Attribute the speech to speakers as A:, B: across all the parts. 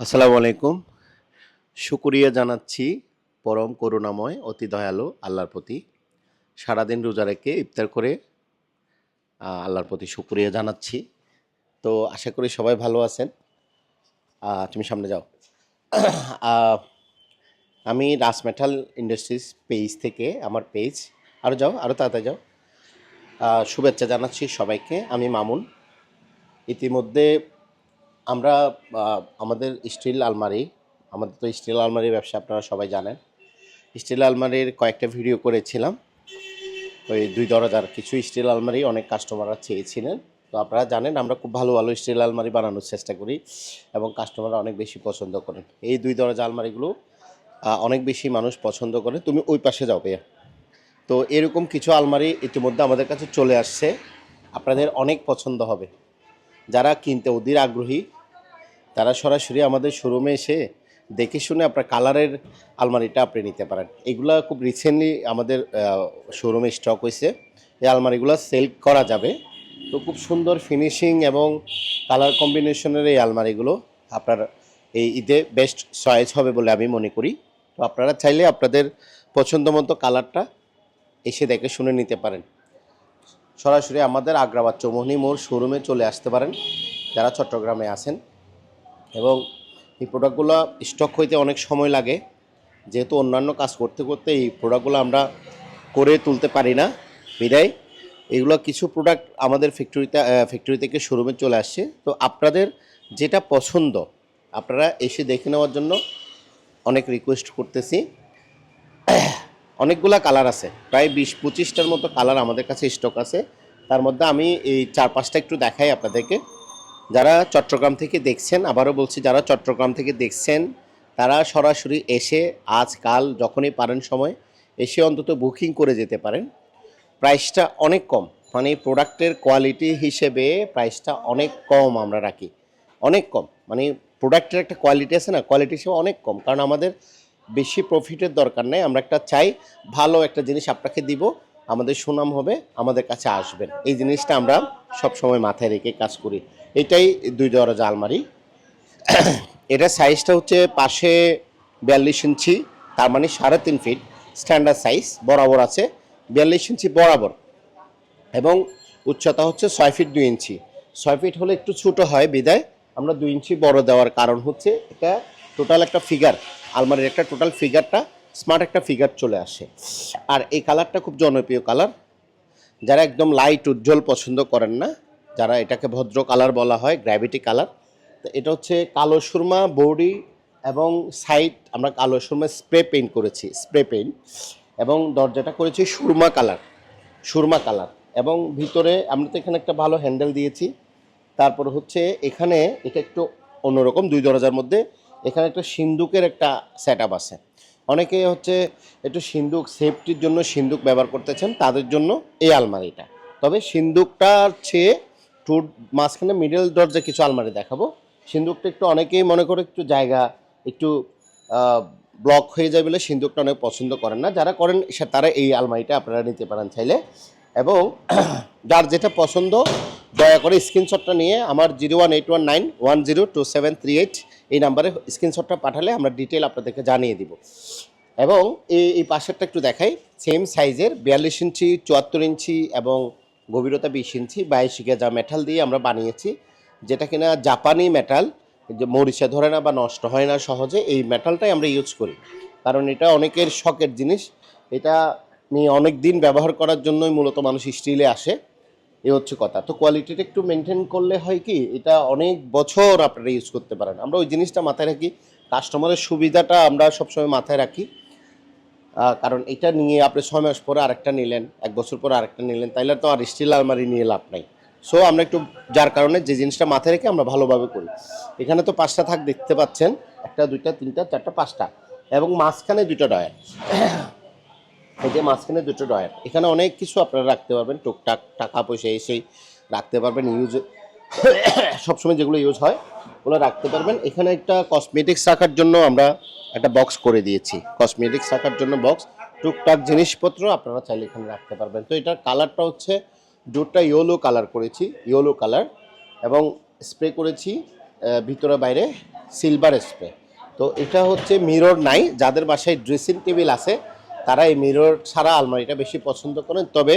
A: আসসালামু আলাইকুম। শুকরিয়া জানাচ্ছি পরম করুণাময়, অতি দয়ালু আল্লাহর প্রতি। সারাদিন রোজা রেখে ইফতার করে আল্লাহর প্রতি শুকরিয়া জানাচ্ছি। তো আশা করি সবাই ভালো আছেন। তুমি সামনে যাও। আমি রাস মেটাল ইন্ডাস্ট্রিজ পেজ থেকে আমার পেজ আরও যাও আরও তাড়াতাড়ি যাও। শুভেচ্ছা জানাচ্ছি সবাইকে। আমি মামুন। ইতিমধ্যে আমরা আমাদের স্টিল আলমারি, আমাদের তো স্টিল আলমারির ব্যবসা আপনারা সবাই জানেন। স্টিল আলমারির কয়েকটা ভিডিও করেছিলাম। ওই দুই দরজার কিছু স্টিল আলমারি অনেক কাস্টমাররা চেয়েছিলেন। তো আপনারা জানেন, আমরা খুব ভালো ভালো স্টিল আলমারি বানানোর চেষ্টা করি এবং কাস্টমাররা অনেক বেশি পছন্দ করেন। এই দুই দরজা আলমারিগুলো অনেক বেশি মানুষ পছন্দ করে। তুমি ওই পাশে যাও ভাইয়া। তো এরকম কিছু আলমারি ইতিমধ্যে আমাদের কাছে চলে আসছে। আপনাদের অনেক পছন্দ হবে। যারা কিনতে অধীর আগ্রহী তারা সরাসরি আমাদের শোরুমে এসে দেখে শুনে আপনার কালারের আলমারিটা আপনি নিতে পারেন। এগুলা খুব রিসেন্টলি আমাদের শোরুমে স্টক হয়েছে। এই আলমারিগুলো সেল করা যাবে। তো খুব সুন্দর ফিনিশিং এবং কালার কম্বিনেশনের এই আলমারিগুলো আপনার এই ঈদে বেস্ট চয়েস হবে বলে আমি মনে করি। তো আপনারা চাইলে আপনাদের পছন্দ মতো কালারটা এসে দেখে শুনে নিতে পারেন। সরাসরি আমাদের আগ্রাবাদ চৌমোহনী মোড় শোরুমে চলে আসতে পারেন। যারা চট্টগ্রামে আছেন এবং এই প্রোডাক্টগুলো স্টক হইতে অনেক সময় লাগে। যেহেতু অন্যান্য কাজ করতে করতে এই প্রোডাক্টগুলো আমরা করে তুলতে পারি না, বিদায়। এগুলো কিছু প্রোডাক্ট আমাদের ফ্যাক্টরিতে ফ্যাক্টরি থেকে শোরুমে চলে আসছে। তো আপনাদের যেটা পছন্দ, আপনারা এসে দেখে নেওয়ার জন্য অনেক রিকোয়েস্ট করতেছি। অনেকগুলা কালার আছে, প্রায় বিশ পঁচিশটার মতো কালার আমাদের কাছে স্টক আছে। তার মধ্যে আমি এই চার পাঁচটা একটু দেখাই আপনাদেরকে। যারা চট্টগ্রাম থেকে দেখছেন, আবারও বলছি, যারা চট্টগ্রাম থেকে দেখছেন, তারা সরাসরি এসে আজ, কাল যখনই পারেন সময়, এসে অন্তত বুকিং করে যেতে পারেন। প্রাইসটা অনেক কম মানে প্রোডাক্টের কোয়ালিটি হিসেবে প্রাইসটা অনেক কম আমরা রাখি। অনেক কম মানে প্রোডাক্টের একটা কোয়ালিটি আছে না, কোয়ালিটি হিসেবে অনেক কম, কারণ আমাদের বেশি প্রফিটের দরকার নেই, আমরা একটা চাই, ভালো একটা জিনিস আপনাকে দিব, আমাদের সুনাম হবে, আমাদের কাছে আসবেন। এই জিনিসটা আমরা সব সময় মাথায় রেখে কাজ করি। এটাই দুই দরজা আলমারি। এটা সাইজটা হচ্ছে পাশে বিয়াল্লিশ ইঞ্চি, তার মানে সাড়ে তিন ফিট স্ট্যান্ডার্ড সাইজ বরাবর আছে, বিয়াল্লিশ ইঞ্চি বরাবর। এবং উচ্চতা হচ্ছে ছয় ফিট দুই ইঞ্চি। ছয় ফিট হলে একটু ছোটো হয় বিদায়, আমরা দুই ইঞ্চি বড় দেওয়ার কারণ হচ্ছে এটা টোটাল একটা ফিগার আলমারির একটা টোটাল ফিগারটা স্মার্ট একটা ফিগার চলে আসে। আর এই কালারটা খুব জনপ্রিয় কালার যারা একদম লাইট উজ্জ্বল পছন্দ করেন না যারা এটাকে ভদ্র কালার বলা হয় গ্র্যাভিটি কালার তো এটা হচ্ছে কালো সুরমা, বডি এবং সাইড আমরা কালো সুরমা স্প্রে পেইন্ট করেছি স্প্রে পেইন্ট এবং দরজাটা করেছি সুরমা কালার সুরমা কালার এবং ভিতরে আমরা তো এখানে একটা ভালো হ্যান্ডেল দিয়েছি। তারপর হচ্ছে এখানে এটা একটু অন্যরকম, দুই দরজার মধ্যে এখানে একটা সিন্দুকের একটা সেট আছে। অনেকে হচ্ছে একটু সিন্দুক সেফটির জন্য সিন্দুক ব্যবহার করতেছেন, তাদের জন্য এই আলমারিটা। তবে সিন্দুকটার চেয়ে টুট মাঝখানে মিডল দরজা কিছু আলমারি দেখাবো। সিন্দুকটা একটু অনেকেই মনে করে একটু জায়গা একটু ব্লক হয়ে যায় বলে সিন্দুকটা অনেক পছন্দ করেন না। যারা করেন, সে- তারা এই আলমারিটা আপনারা নিতে পারেন চাইলে। এবং যার যেটা পছন্দ, দয়া করে স্ক্রিনশটটা নিয়ে আমার zero one eight one nine one zero two seven three eight এই নাম্বারে স্ক্রিনশটটা পাঠালে আমরা ডিটেল আপনাদেরকে জানিয়ে দিব। এবং এই এই পাশেরটা একটু দেখাই। সেম সাইজের বিয়াল্লিশ ইঞ্চি, চুয়াত্তর ইঞ্চি এবং গভীরতা বিশ ইঞ্চি, বাইশ গেজা মেটাল দিয়ে আমরা বানিয়েছি, যেটা কিনা জাপানি মেটাল যে মরিচা ধরে না বা নষ্ট হয় না সহজে, এই মেটালটাই আমরা ইউজ করি। কারণ এটা অনেকের শখের জিনিস। এটা নিয়ে অনেক দিন ব্যবহার করার জন্যই মূলত মানুষ স্টিলে আসে। এই হচ্ছে কথা। তো কোয়ালিটিটা একটু মেনটেন করলে হয় কি, এটা অনেক বছর আপনারা ইউজ করতে পারেন। আমরা ওই জিনিসটা মাথায় রাখি কাস্টমারের সুবিধাটা আমরা সবসময় মাথায় রাখি। কারণ এটা নিয়ে আপনি ছয় মাস পরে আরেকটা নিলেন, এক বছর পরে আরেকটা নিলেন, তাইলে তো আর স্টিল আলমারি নিয়ে লাভ নাই। সো আমরা একটু যার কারণে যে জিনিসটা মাথায় রেখে আমরা ভালোভাবে করি। এখানে তো পাঁচটা থাক দেখতে পাচ্ছেন, একটা, দুইটা, তিনটা, চারটা, পাঁচটা, এবং মাঝখানে দুটো ডয়ার এই যে মাঝখানে দুটো ডয়ার এখানে অনেক কিছু আপনারা রাখতে পারবেন, টুকটাক টাকা পয়সা এসেই রাখতে পারবেন, ইউজ সবসময় যেগুলো ইউজ হয় ওগুলো রাখতে পারবেন। এখানে একটা কসমেটিক্স রাখার জন্য আমরা একটা বক্স করে দিয়েছি। কসমেটিক্স রাখার জন্য বক্স টুকটাক জিনিসপত্র আপনারা চাইলে এখানে রাখতে পারবেন। তো এটার কালারটা হচ্ছে, দুটা ইয়েলো কালার করেছি ইয়েলো কালার এবং স্প্রে করেছি ভিতরে বাইরে সিলভার স্প্রে তো এটা হচ্ছে মিরর নাই, যাদের বাসায় ড্রেসিং টেবিল আছে, তারা এই মিরর ছাড়া আলমারিটা বেশি পছন্দ করেন। তবে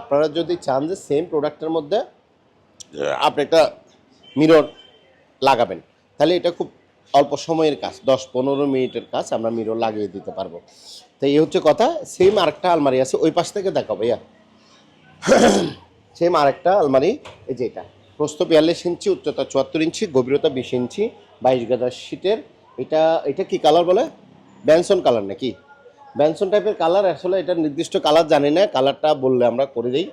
A: আপনারা যদি চান যে সেম প্রোডাক্টের মধ্যে আপনি একটা মিরর লাগাবেন। তাহলে এটা খুব অল্প সময়ের কাজ, দশ পনেরো মিনিটের কাজ আমরা মিরর লাগিয়ে দিতে পারব। তো এই হচ্ছে কথা সেম আরেকটা আলমারি আছে, ওই পাশ থেকে দেখো ভাইয়া। সেম আরেকটা আলমারি, এই যে এটা। প্রস্থ বিয়াল্লিশ ইঞ্চি, উচ্চতা চুয়াত্তর ইঞ্চি, গভীরতা বিশ ইঞ্চি, বাইশ গাদা শীটের। এটা এটা কি কালার বলে? ব্যানসন কালার নাকি? ব্যানসন টাইপের কালার আসলে এটা নির্দিষ্ট কালার জানি না কালারটা বললে আমরা করে দিই।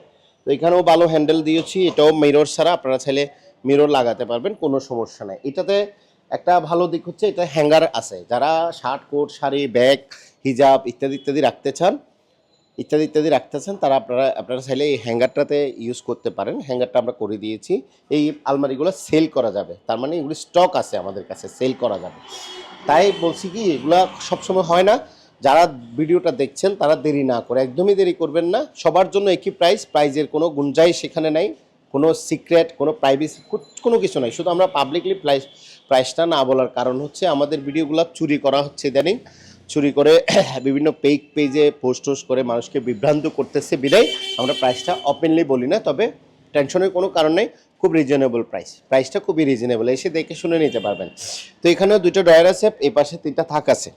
A: তো এখানেও ভালো হ্যান্ডেল দিয়েছি, এটাও মিরর ছাড়া আপনারা চাইলে মিরর লাগাতে পারবেন, কোনো সমস্যা নাই। এটাতে একটা ভালো দিক হচ্ছে, এটা হ্যাঙ্গার আছে। যারা শার্ট কোট শাড়ি ব্যাগ হিজাব ইত্যাদি ইত্যাদি রাখতে চান, ইত্যাদি ইত্যাদি রাখতে চান, তারা আপনারা আপনারা চাইলে এই হ্যাঙ্গারটাতে ইউজ করতে পারেন। হ্যাঙ্গারটা আমরা করে দিয়েছি। এই আলমারিগুলো সেল করা যাবে। তার মানে এগুলি স্টক আছে আমাদের কাছে সেল করা যাবে। তাই বলছি কি, এগুলা সবসময় হয় না। যারা ভিডিওটা দেখছেন, তারা দেরি না করে, একদমই দেরি করবেন না। সবার জন্য একই প্রাইস প্রাইজের কোনো গুঞ্জাইশ সেখানে নাই, কোনো সিক্রেট কোনো প্রাইভেসি কোনো কিছু নাই। শুধু আমরা পাবলিকলি প্রাইস প্রাইসটা না বলার কারণ হচ্ছে আমাদের ভিডিওগুলো চুরি করা হচ্ছে ইদানিং। চুরি করে বিভিন্ন পেজ পেজে পোস্ট করে মানুষকে বিভ্রান্ত করতেছে বিদায়। আমরা প্রাইসটা ওপেনলি বলি না, তবে টেনশনের কোনো কারণ নেই, খুব রিজনেবল প্রাইস প্রাইসটা খুবই রিজনেবল এসে দেখে শুনে নিতে পারবেন। তো এখানেও দুটো ড্রয়ার আছে এই পাশে তিনটা থাক আছে।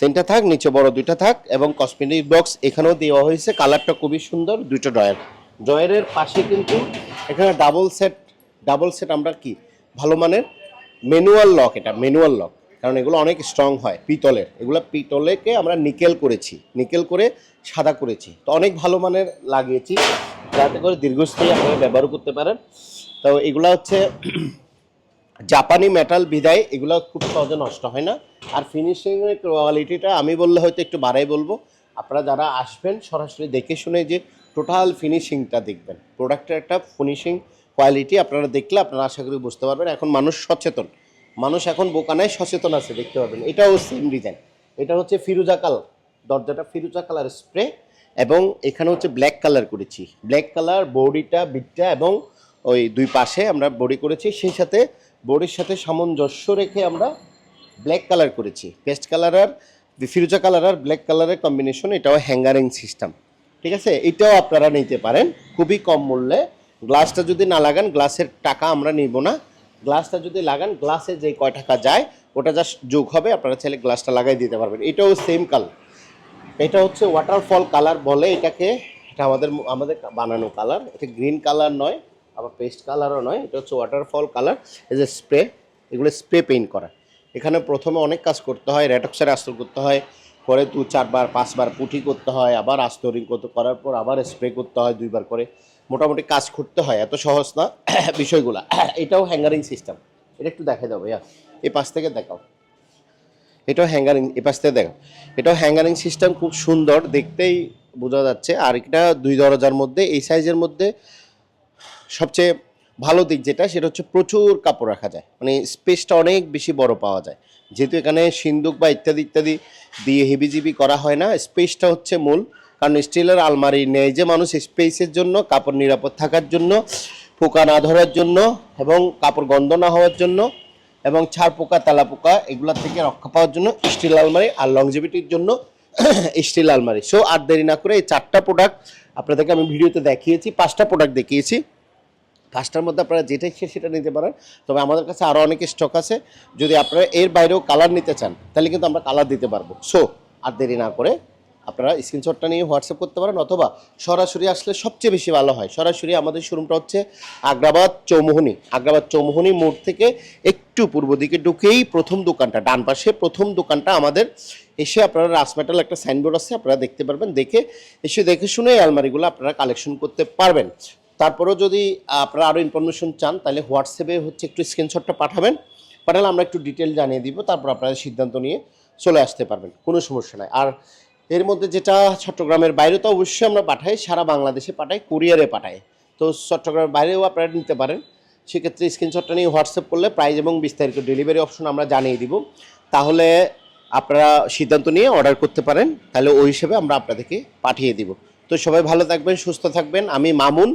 A: তিনটা থাক, নিচে বড় দুইটা থাক এবং কসমেটিক বক্স এখানেও দেওয়া হয়েছে। কালারটা খুবই সুন্দর দুটো ড্রয়ার। ড্রয়ারের পাশে কিন্তু এখানে ডাবল সেট ডাবল সেট আমরা কি? ভালো মানের ম্যানুয়াল লক এটা ম্যানুয়াল লক কারণ এগুলো অনেক স্ট্রং হয়, পিতলের। এগুলো পিতলেকে আমরা নিকেল করেছি নিকেল করে সাদা করেছি। তো অনেক ভালো মানের লাগিয়েছি। যাতে করে দীর্ঘস্থায়ী আপনারা ব্যবহার করতে পারেন। তো এগুলো হচ্ছে জাপানি মেটাল বিদায়, এগুলো খুব সহজে নষ্ট হয় না। আর ফিনিশিংয়ের কোয়ালিটিটা আমি বললে হয়তো একটু বাড়াই বলব। আপনারা যারা আসবেন, সরাসরি দেখে শুনে যে টোটাল ফিনিশিংটা দেখবেন। প্রোডাক্টের একটা ফিনিশিং কোয়ালিটি আপনারা দেখলে আপনারা আশা করি বুঝতে পারবেন। এখন মানুষ সচেতন। মানুষ এখন বোকানায় সচেতন আছে, দেখতে পাবেন। এটাও সেম ডিজাইন এটা হচ্ছে ফিরুজা কালার। দরজাটা ফিরুজা কালার স্প্রে এবং এখানে হচ্ছে ব্ল্যাক কালার করেছি। ব্ল্যাক কালার বডিটা বিটটা এবং ওই দুই পাশে আমরা বডি করেছি। সেই সাথে বডির সাথে সামঞ্জস্য রেখে আমরা ব্ল্যাক কালার করেছি। পেস্ট কালার আর ফিরোজা কালার আর ব্ল্যাক কালারের কম্বিনেশন এটাও হ্যাঙ্গারিং সিস্টেম ঠিক আছে? এটাও আপনারা নিতে পারেন। খুবই কম মূল্যে। গ্লাসটা যদি না লাগান গ্লাসের টাকা আমরা নিব না। গ্লাসটা যদি লাগান গ্লাসে যে কয় টাকা যায়, ওটা জাস্ট যোগ হবে, আপনারা চাইলে গ্লাসটা লাগাই দিতে পারবেন। এটাও সেম কালার এটা হচ্ছে ওয়াটারফল কালার বলে এটাকে, এটা আমাদের আমাদের বানানো কালার এটা গ্রিন কালার নয়। আবার পেস্ট কালারও নয়, এটা হচ্ছে waterfall colour as a spray এগুলো স্প্রে পেইন্ট করা। এখানে প্রথমে অনেক কাজ করতে হয় রেটক্সের আস্তর করতে হয়, পরে দু, চারবার, পাঁচবার পুঁটি করতে হয়, আবার আস্তরিং করতে, করার পর আবার স্প্রে করতে হয় দুইবার করে। মোটামুটি কাজ করতে হয়, এত সহজ না। বিষয়গুলো, এটাও হ্যাঙ্গারিং সিস্টেম এটা একটু দেখা যাবে ভাইয়া এই পাশ থেকে দেখাও। এটাও হ্যাঙ্গারিং এ পাশ থেকে দেখাও। এটাও হ্যাঙ্গারিং সিস্টেম খুব সুন্দর, দেখতেই বোঝা যাচ্ছে। আর এটা দুই দরজার মধ্যে, এই সাইজের মধ্যে সবচেয়ে ভালো দিক যেটা, সেটা হচ্ছে প্রচুর কাপড় রাখা যায়। মানে স্পেসটা অনেক বেশি বড় পাওয়া যায়। যেহেতু এখানে সিন্দুক বা ইত্যাদি ইত্যাদি দিয়ে হেবিজিবি করা হয় না স্পেসটা হচ্ছে মূল। কারণ স্টিলের আলমারি নেই যে মানুষ স্পেসের জন্য, কাপড় নিরাপদ থাকার জন্য, পোকা না ধরার জন্য এবং কাপড় গন্ধ না হওয়ার জন্য এবং ছাড় পোকা, তেলা পোকা, এগুলোর থেকে রক্ষা পাওয়ার জন্য স্টিল আলমারি আর লংজিভিটির জন্য স্টিল আলমারি। সো আর দেরি না করে এই চারটা প্রোডাক্ট আপনাদেরকে আমি ভিডিওতে দেখিয়েছি, পাঁচটা প্রোডাক্ট দেখিয়েছি। পাঁচটার মধ্যে আপনারা যেটা ইচ্ছে সেটা নিতে পারেন। তবে আমাদের কাছে আরও অনেক স্টক আছে। যদি আপনারা এর বাইরেও কালার নিতে চান, তাহলে কিন্তু আমরা কালার দিতে পারব। সো আর দেরি না করে আপনারা স্ক্রিনশটটা নিয়ে হোয়াটসঅ্যাপ করতে পারেন, অথবা সরাসরি আসলে সবচেয়ে বেশি ভালো হয়। সরাসরি আমাদের শোরুমটা হচ্ছে আগ্রাবাদ চৌমোহনী। আগ্রাবাদ চৌমোহনী মোড় থেকে একটু পূর্ব দিকে ঢুকেই প্রথম দোকানটা, ডান পাশে প্রথম দোকানটা আমাদের। এসে আপনারা রাসমেটাল একটা সাইনবোর্ড আছে, আপনারা দেখতে পারবেন। দেখে, এসে দেখে শুনে এই আলমারিগুলো আপনারা কালেকশন করতে পারবেন। তারপরেও যদি আপনারা আরও ইনফরমেশন চান, তাহলে হোয়াটসঅ্যাপে হচ্ছে একটু স্ক্রিনশটটা পাঠাবেন। পাঠালে আমরা একটু ডিটেল জানিয়ে দিব, তারপর আপনারা সিদ্ধান্ত নিয়ে চলে আসতে পারবেন, কোনো সমস্যা নাই। আর এর মধ্যে যেটা চট্টগ্রামের বাইরে তো অবশ্যই আমরা পাঠাই, সারা বাংলাদেশে পাঠাই, কুরিয়ারে পাঠাই। তো চট্টগ্রামের বাইরেও আপনারা নিতে পারেন। সেক্ষেত্রে স্ক্রিনশটটা নিয়ে হোয়াটসঅ্যাপ করলে প্রাইস এবং বিস্তারিত ডেলিভারি অপশন আমরা জানিয়ে দিব। তাহলে আপনারা সিদ্ধান্ত নিয়ে অর্ডার করতে পারেন, তাহলে ওই হিসেবে আমরা আপনাদেরকে পাঠিয়ে দিব। তো সবাই ভালো থাকবেন, সুস্থ থাকবেন। আমি মামুন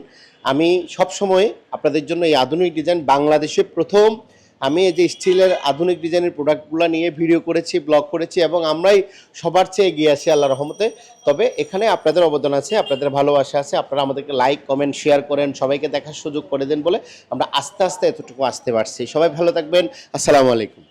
A: আমি সব সময় আপনাদের জন্য এই আধুনিক ডিজাইন বাংলাদেশে প্রথম। আমি এই যে স্টিলের আধুনিক ডিজাইনের প্রোডাক্টগুলো নিয়ে ভিডিও করেছি, ব্লগ করেছি এবং আমরাই সবার চেয়ে এগিয়ে আছি আল্লাহ রহমতে। তবে এখানে আপনাদের অবদান আছে, আপনাদের ভালোবাসা আছে, আপনারা আমাদেরকে লাইক কমেন্ট শেয়ার করেন, সবাইকে দেখার সুযোগ করে দেন বলে আমরা আস্তে আস্তে এতটুকু আসতে পারছি। সবাই ভালো থাকবেন। আসসালামু আলাইকুম।